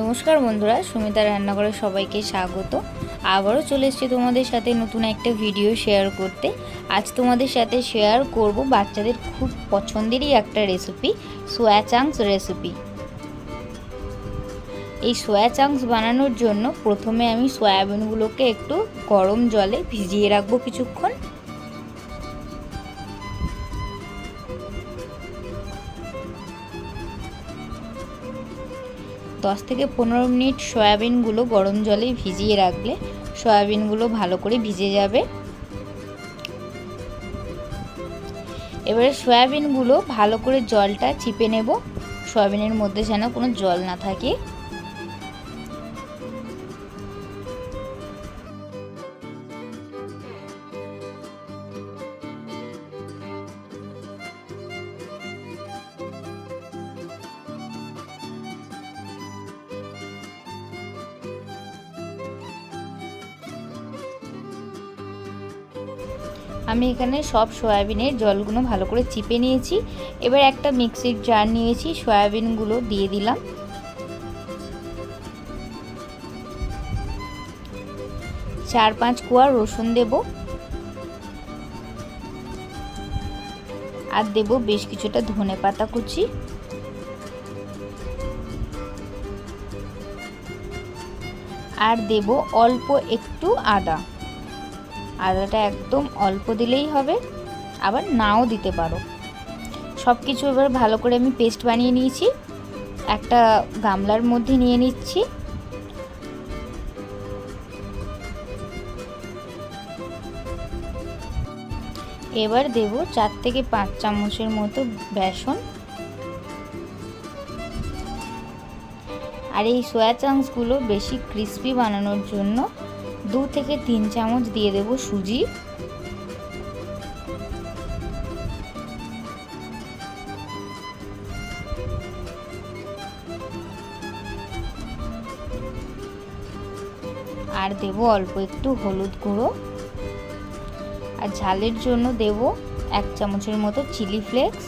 নমস্কার বন্ধুরা, সুমিতা রান্নাঘরে সবাইকে স্বাগত। আবারও চলে এসেছি তোমাদের সাথে নতুন একটা ভিডিও শেয়ার করতে। আজ তোমাদের সাথে শেয়ার করব বাচ্চাদের খুব পছন্দেরই একটা রেসিপি সোয়া চাংস রেসিপি এই সোয়া চাংস বানানোর জন্য প্রথমে আমি সয়াবিনগুলোকে একটু গরম জলে ভিজিয়ে রাখব কিছুক্ষণ। দশ থেকে পনেরো মিনিট সয়াবিনগুলো গরম জলে ভিজিয়ে রাখলে সয়াবিনগুলো ভালো করে ভিজে যাবে। এবারে সয়াবিনগুলো ভালো করে জলটা চিপে নেব। সয়াবিনের মধ্যে যেন কোনো জল না থাকে। আমি এখানে সব সয়াবিনের জলগুলো ভালো করে চিপে নিয়েছি। এবার একটা মিক্সির জার নিয়েছি, সয়াবিনগুলো দিয়ে দিলাম। চার পাঁচ কোয়া রসুন দেব। আর দেব বেশ কিছুটা ধনে পাতা কুচি। আর দেব অল্প একটু আদা। আদাটা একদম অল্প দিলেই হবে, আবার নাও দিতে পারো। সব কিছু এবার ভালো করে আমি পেস্ট বানিয়ে নিয়েছি, একটা গামলার মধ্যে নিয়ে নিচ্ছি। এবার দেব চার থেকে পাঁচ চামচের মতো বেসন। আর এই সোয়া চাংসগুলো বেশি ক্রিস্পি বানানোর জন্য দু থেকে তিন চামচ দিয়ে দেব সুজি। আর দেব অল্প একটু হলুদ গুঁড়ো। আর ঝালের জন্য দেব এক চামচের মতো চিলি ফ্লেক্স।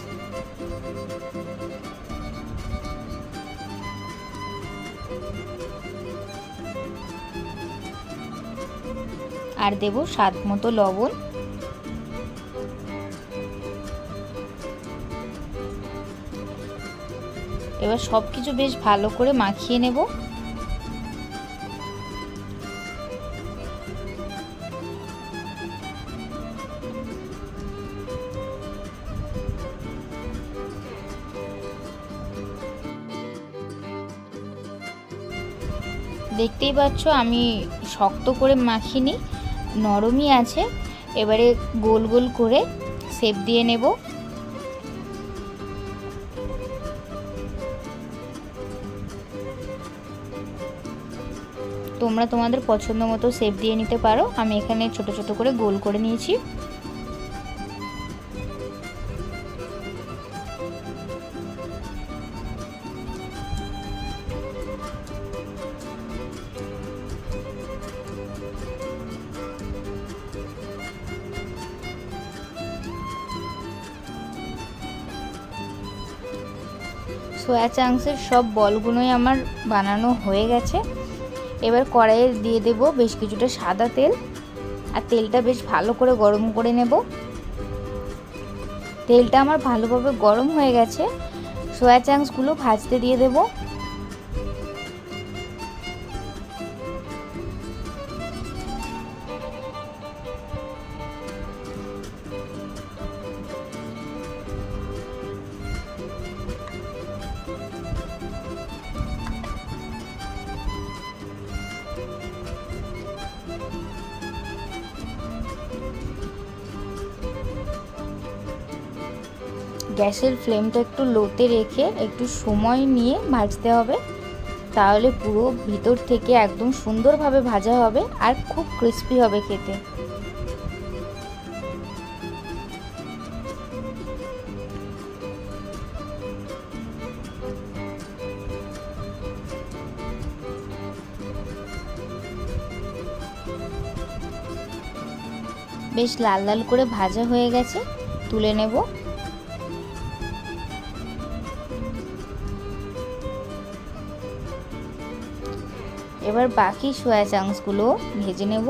আর দেব স্বাদ মতো লবণ। এবার সব কিছু বেশ ভালো করে মাখিয়ে নেব। দেখতেই পাচ্ছ, আমি শক্ত করে মাখিনি, নরমই আছে। এবারে গোল গোল করে সেপ দিয়ে নেব। তোমরা তোমাদের পছন্দ মতো সেপ দিয়ে নিতে পারো। আমি এখানে ছোট ছোট করে গোল করে নিয়েছি। সোয়া চাংসের সব বলগুলোই আমার বানানো হয়ে গেছে। এবার কড়াইয়ে দিয়ে দেব বেশ কিছুটা সাদা তেল। আর তেলটা বেশ ভালো করে গরম করে নেব। তেলটা আমার ভালোভাবে গরম হয়ে গেছে। সোয়া চাংসগুলো ভাজতে দিয়ে দেবো। গ্যাসের ফ্লেমটা একটু লোতে রেখে একটু সময় নিয়ে ভাজতে হবে। তাহলে পুরো ভিতর থেকে একদম সুন্দরভাবে ভাজা হবে আর খুব ক্রিস্পি হবে খেতে। বেশ লাল লাল করে ভাজা হয়ে গেছে, তুলে নেব। এবার বাকি সয়া চাংসগুলো ভেজে নেব।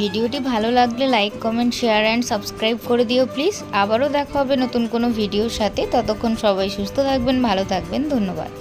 ভিডিওটি ভালো লাগলে like comment share and subscribe করে দিও প্লিজ আবারও দেখা হবে নতুন কোনো ভিডিওর সাথে। ততক্ষণ সবাই সুস্থ থাকবেন, ভালো থাকবেন। ধন্যবাদ।